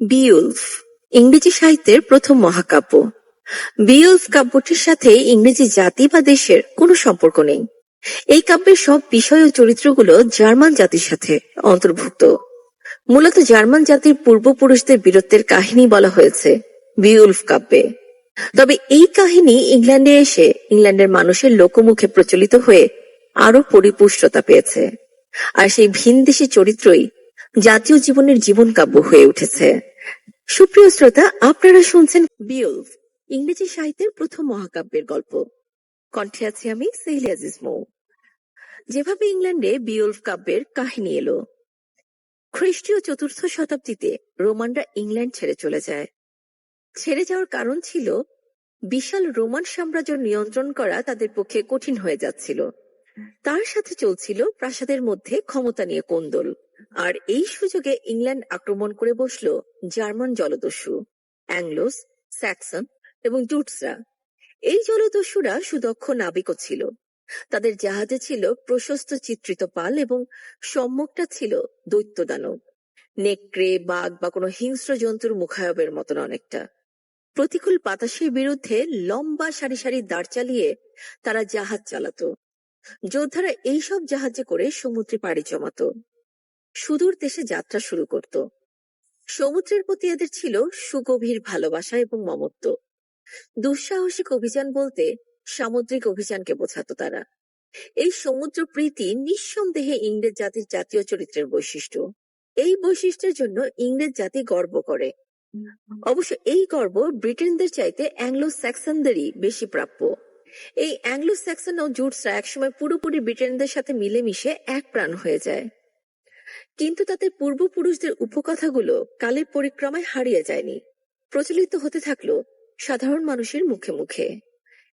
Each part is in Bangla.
বিউলফ ইংরেজি সাহিত্যের প্রথম মহাকাব্য। বিউলফ কাব্যটির সাথে ইংরেজি জাতি বা দেশের কোনো সম্পর্ক নেই। এই কাব্যের সব বিষয় ও চরিত্রগুলো জার্মান জাতির সাথে অন্তর্ভুক্ত। মূলত জার্মান জাতির পূর্বপুরুষদের বীরত্বের কাহিনী বলা হয়েছে বিউলফ কাব্যে। তবে এই কাহিনী ইংল্যান্ডে এসে ইংল্যান্ডের মানুষের লোকমুখে প্রচলিত হয়ে আরও পরিপুষ্টতা পেয়েছে। আর সেই ভিনদেশী চরিত্রই জাতীয় জীবনের জীবন কাব্য হয়ে উঠেছে। সুপ্রিয় শ্রোতা, আপনারা শুনছেন বিউলফ ইংরেজি সাহিত্যের প্রথম মহাকাব্যের গল্প। কণ্ঠে আছি আমি সেহলি যেভাবে ইংল্যান্ডে বিউলফ কাব্যের কাহিনী এলো, খ্রিস্টীয় চতুর্থ শতাব্দীতে রোমানরা ইংল্যান্ড ছেড়ে চলে যায়। ছেড়ে যাওয়ার কারণ ছিল, বিশাল রোমান সাম্রাজ্য নিয়ন্ত্রণ করা তাদের পক্ষে কঠিন হয়ে যাচ্ছিল। তার সাথে চলছিল প্রাসাদের মধ্যে ক্ষমতা নিয়ে কোন্দল। আর এই সুযোগে ইংল্যান্ড আক্রমণ করে বসল জার্মান জলদস্যু, অ্যাংলোস, স্যাক্সন এবং জুটসরা। এই জলদস্যুরা সুদক্ষ নাবিকও ছিল। তাদের জাহাজে ছিল প্রশস্ত চিত্রিত পাল এবং সম্মুখটা ছিল দৈত্য দানব নেকড়ে, বাঘ বা কোনো হিংস্র জন্তুর মুখায়বের মতন অনেকটা। প্রতিকূল বাতাসের বিরুদ্ধে লম্বা সারি সারি দাঁড় চালিয়ে তারা জাহাজ চালাতো। যোদ্ধারা এইসব জাহাজে করে সমুদ্রে পাড়ি জমাতো। সুদূর দেশে যাত্রা শুরু করত। সমুদ্রের প্রতি এদের ছিল সুগভীর ভালোবাসা এবং মমত্ব। দুঃসাহসিক অভিযান বলতে সামুদ্রিক অভিযানকে বোঝাতো তারা। এই সমুদ্র প্রীতি নিঃসন্দেহে ইংরেজ জাতির জাতীয় চরিত্রের বৈশিষ্ট্য। এই বৈশিষ্ট্যের জন্য ইংরেজ জাতি গর্ব করে। অবশ্য এই গর্ব ব্রিটেনদের চাইতে অ্যাংলো স্যাক্সনদেরই বেশি প্রাপ্য। এই অ্যাংলো স্যাক্সন ও জুটসরা একসময় পুরোপুরি ব্রিটেনদের সাথে মিলেমিশে এক প্রাণ হয়ে যায়। কিন্তু তাদের পূর্বপুরুষদের উপকথাগুলো কালের পরিক্রমায় হারিয়ে যায়নি। প্রচলিত হতে থাকল সাধারণ মানুষের মুখে মুখে।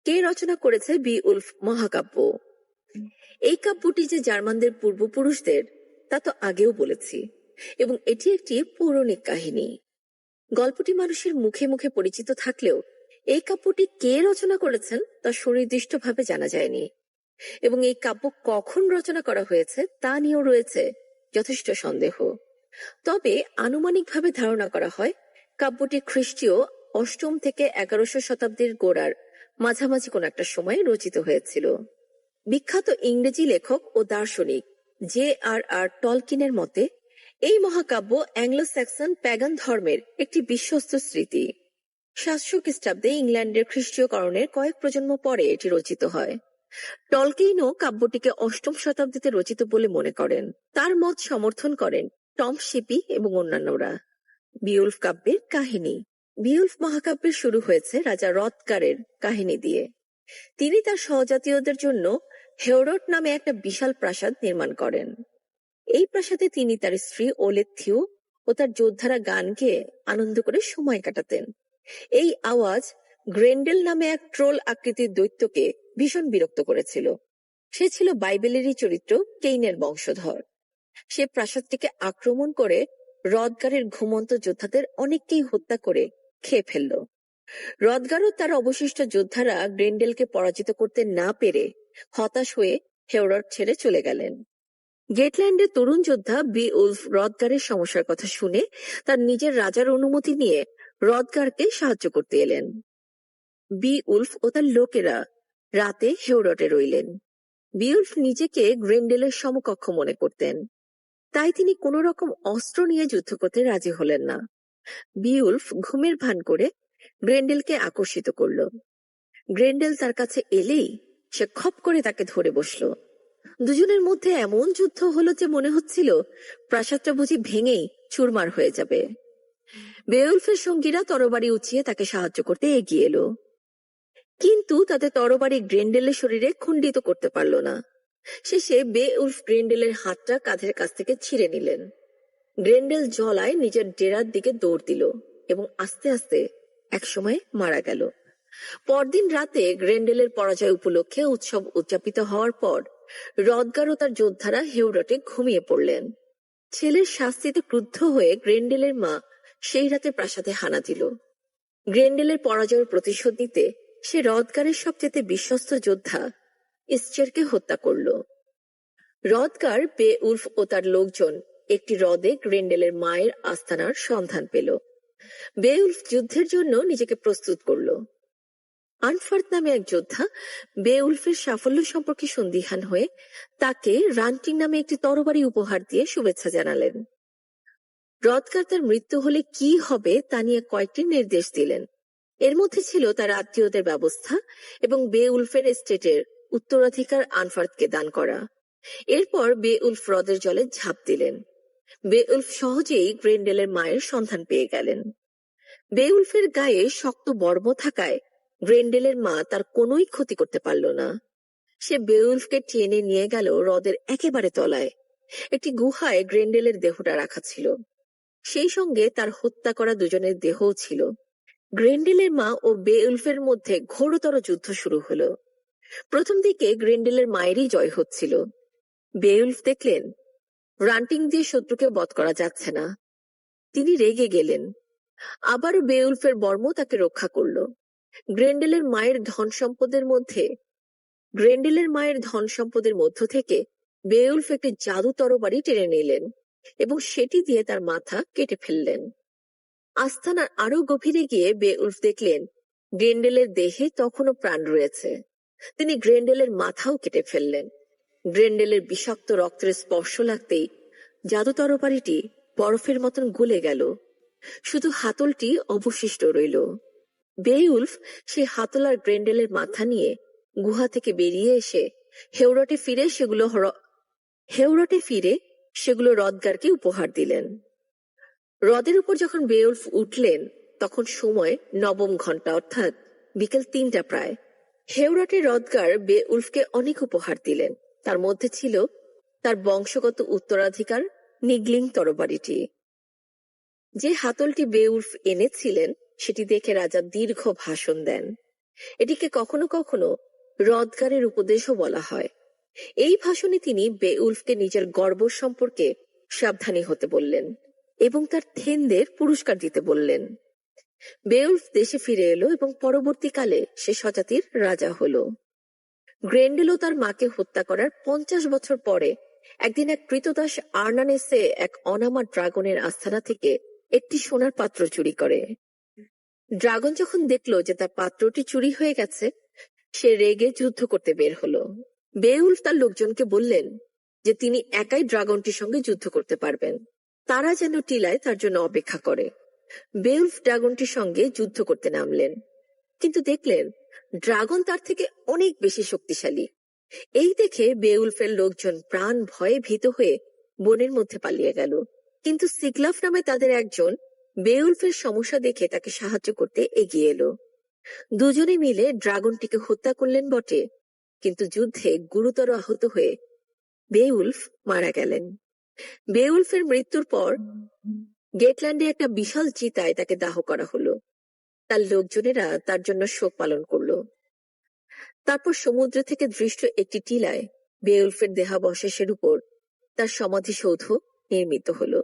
কে রচনা করেছে বি উলফ মহাকাব্য? এই কাব্যটি যে জার্মানদের পূর্বপুরুষদের, তা তো আগেও বলেছি, এবং এটি একটি পৌরাণিক কাহিনী। গল্পটি মানুষের মুখে মুখে পরিচিত থাকলেও এই কাব্যটি কে রচনা করেছেন তা সুনির্দিষ্টভাবে জানা যায়নি। এবং এই কাব্য কখন রচনা করা হয়েছে তা নিয়েও রয়েছে যথেষ্ট সন্দেহ। তবে আনুমানিকভাবে ধারণা করা হয়, কাব্যটি খ্রিস্টীয় অষ্টম থেকে এগারোশো শতাব্দীর গোড়ার মাঝামাঝি কোন একটা সময় রচিত হয়েছিল। বিখ্যাত ইংরেজি লেখক ও দার্শনিক জে আর আর টলকিনের মতে, এই মহাকাব্য অ্যাংলো স্যাক্সন প্যাগান ধর্মের একটি বিশ্বস্ত স্মৃতি। সাতশো খ্রিস্টাব্দে ইংল্যান্ডের খ্রিস্টীয়করণের কয়েক প্রজন্ম পরে এটি রচিত হয়। টলকেইনও কাব্যটিকে অষ্টম শতাব্দীতে রচিত বলে মনে করেন। তার মত সমর্থন করেন টম শিপি এবং অন্যান্যরা। বিউলফ কাব্যের কাহিনী। বিউলফ মহাকাব্যের শুরু হয়েছে রাজা রথকারের কাহিনী দিয়ে। তিনি তার সহজাতীয়দের জন্য হেওরট নামে একটা বিশাল প্রাসাদ নির্মাণ করেন। এই প্রাসাদে তিনি তার স্ত্রী ওলেথিউ ও তার যোদ্ধারা গান গেয়ে আনন্দ করে সময় কাটাতেন। এই আওয়াজ গ্রেন্ডেল নামে এক ট্রোল আকৃতির দৈত্যকে ভীষণ বিরক্ত করেছিল। সে ছিল বাইবেলেরই চরিত্র কেইনের বংশধর। সে প্রাসাদটিকে আক্রমণ করে রদগারের ঘুমন্ত যোদ্ধাদের অনেককেই হত্যা করে খেয়ে ফেলল। রদগারও তার অবশিষ্ট যোদ্ধারা গ্রেন্ডেলকে পরাজিত করতে না পেরে হতাশ হয়ে হেওরট ছেড়ে চলে গেলেন। গেটল্যান্ডের তরুণ যোদ্ধা বি উলফ রদগারের সমস্যার কথা শুনে তার নিজের রাজার অনুমতি নিয়ে রদগারকে সাহায্য করতে এলেন। বি উলফ ও তার লোকেরা রাতে হেওরটে রইলেন। বিউলফ নিজেকে গ্রেন্ডেলের সমকক্ষ মনে করতেন। তাই তিনি কোন রকম অস্ত্র নিয়ে যুদ্ধ করতে রাজি হলেন না। বিউলফ ঘুমের ভান করে গ্রেন্ডেলকে আকর্ষিত করল। গ্রেন্ডেল তার কাছে এলেই সে খপ করে তাকে ধরে বসল। দুজনের মধ্যে এমন যুদ্ধ হলো যে মনে হচ্ছিল প্রাসাদটা বুঝি ভেঙেই চুরমার হয়ে যাবে। বেউলফের সঙ্গীরা তরবারি উঁচিয়ে তাকে সাহায্য করতে এগিয়ে এলো। কিন্তু তাতে তরবারি গ্রেন্ডেলের শরীরে খণ্ডিত করতে পারল না। শেষে বে উলফ গ্রেন্ডেলের হাতটা কাঁধের কাছ থেকে ছিঁড়ে নিলেন। গ্রেন্ডেল জলায় নিজের ডেরার দিকে দৌড় দিল এবং আস্তে আস্তে একসময় মারা গেল। পরদিন রাতে গ্রেন্ডেলের পরাজয় উপলক্ষে উৎসব উদযাপিত হওয়ার পর রদগার ও তার যোদ্ধারা হেউরটে ঘুমিয়ে পড়লেন। ছেলের শাস্তিতে ক্রুদ্ধ হয়ে গ্রেন্ডেলের মা সেই রাতে প্রাসাদে হানা দিল। গ্রেন্ডেলের পরাজয়ের প্রতিশোধ নিতে সে রদগারের সবচেয়ে বিশ্বস্ত যোদ্ধা ইস্টারকে হত্যা করল। রদগার বে উলফ ও তার লোকজন একটি হ্রদে গ্রেন্ডেলের মায়ের আস্তানার সন্ধান পেল। বেউলফ যুদ্ধের জন্য নিজেকে প্রস্তুত করল। আনফার্ত নামে এক যোদ্ধা বেউলফের সাফল্য সম্পর্কে সন্দিহান হয়ে তাকে রান্টিং নামে একটি তরবারি উপহার দিয়ে শুভেচ্ছা জানালেন। রদকার তার মৃত্যু হলে কি হবে তা নিয়ে কয়েকটি নির্দেশ দিলেন। এর মধ্যে ছিল তার আত্মীয়দের ব্যবস্থা এবং বে উলফের এস্টেটের উত্তরাধিকার আনফার্তকে দান করা। এরপর বে উলফ হ্রদের জলে ঝাঁপ দিলেন। বে উলফ সহজেই গ্রেন্ডেলের মায়ের সন্ধান পেয়ে গেলেন। বে উলফের গায়ে শক্ত বর্ম থাকায় গ্রেন্ডেলের মা তার কোনোই ক্ষতি করতে পারল না। সে বেউলফকে টেনে নিয়ে গেল হ্রদের একেবারে তলায়। একটি গুহায় গ্রেন্ডেলের দেহটা রাখা ছিল। সেই সঙ্গে তার হত্যা করা দুজনের দেহও ছিল। গ্রেন্ডেলের মা ও বেউলফের মধ্যে ঘোরতর যুদ্ধ শুরু হলো। প্রথম দিকে গ্রেন্ডেলের মায়েরই জয় হচ্ছিল। বেউলফ দেখলেন, রান্টিং দিয়ে শত্রুকে বধ করা যাচ্ছে না। তিনি রেগে গেলেন। আবারও বেউলফের বর্ম তাকে রক্ষা করল। গ্রেন্ডেলের মায়ের ধন সম্পদের মধ্যে, গ্রেন্ডেলের মায়ের ধন সম্পদের মধ্য থেকে বেউলফ একটি জাদু তরবারি টেনে নিলেন এবং সেটি দিয়ে তার মাথা কেটে ফেললেন। আস্থানার আরও গভীরে গিয়ে বেউলফ দেখলেন, গ্রেন্ডেলের দেহে তখনও প্রাণ রয়েছে। তিনি গ্রেন্ডেলের মাথাও কেটে ফেললেন। গ্রেন্ডেলের বিষাক্ত রক্তের স্পর্শ লাগতেই জাদু তরবারিটি বরফের মতন গলে গেল। শুধু হাতলটি অবশিষ্ট রইল। বেউলফ সে হাতল আর গ্রেন্ডেলের মাথা নিয়ে গুহা থেকে বেরিয়ে এসে হেউরটে ফিরে সেগুলো হেউরটে ফিরে সেগুলো রদগারকে উপহার দিলেন। হ্রদের উপর যখন বেউলফ উঠলেন, তখন সময় নবম ঘণ্টা অর্থাৎ বিকেল তিনটা প্রায়। হেউরাটে রদগার বেউলফকে অনেক উপহার দিলেন। তার মধ্যে ছিল তার বংশগত উত্তরাধিকার, নিগলিং তরবারিটি। যে হাতলটি বেউলফ এনেছিলেন, সেটি দেখে রাজা দীর্ঘ ভাষণ দেন। এটিকে কখনো কখনো রদগারের উপদেশও বলা হয়। এই ভাষণে তিনি বেউলফকে নিজের গর্ব সম্পর্কে সাবধানী হতে বললেন। এবং তার থেনদের পুরস্কার দিতে বললেন। বেউলফ দেশে ফিরে এলো এবং পরবর্তীকালে সে স্বজাতির রাজা হল। গ্রেন্ডেলও তার মাকে হত্যা করার পঞ্চাশ বছর পরে একদিন এক কৃতদাস আর্নানেসে এক অনামা ড্রাগনের আস্থানা থেকে একটি সোনার পাত্র চুরি করে। ড্রাগন যখন দেখল যে তার পাত্রটি চুরি হয়ে গেছে, সে রেগে যুদ্ধ করতে বের হলো। বেউলফ তার লোকজনকে বললেন যে তিনি একাই ড্রাগনটির সঙ্গে যুদ্ধ করতে পারবেন। তারা যেন টিলায় তার জন্য অপেক্ষা করে। বেউলফ ড্রাগনটির সঙ্গে যুদ্ধ করতে নামলেন। কিন্তু দেখলেন, ড্রাগন তার থেকে অনেক বেশি শক্তিশালী। এই দেখে বেউলফের লোকজন প্রাণ ভয়ে ভীত হয়ে বনের মধ্যে পালিয়ে গেল। কিন্তু সিগলাফ নামে তাদের একজন বেউলফের সমস্যা দেখে তাকে সাহায্য করতে এগিয়ে এলো। দুজনে মিলে ড্রাগনটিকে হত্যা করলেন বটে, কিন্তু যুদ্ধে গুরুতর আহত হয়ে বেউলফ মারা গেলেন। বেউলফের মৃত্যুর পর গেটল্যান্ডে একটা বিশাল চিতায় তাকে দাহ করা হলো তার লোকজনেরা তার জন্য শোক পালন করল। তারপর সমুদ্র থেকে দৃষ্ট একটি টিলায় বেউলফের দেহাবশেষের উপর তার সমাধিসৌধ নির্মিত হলো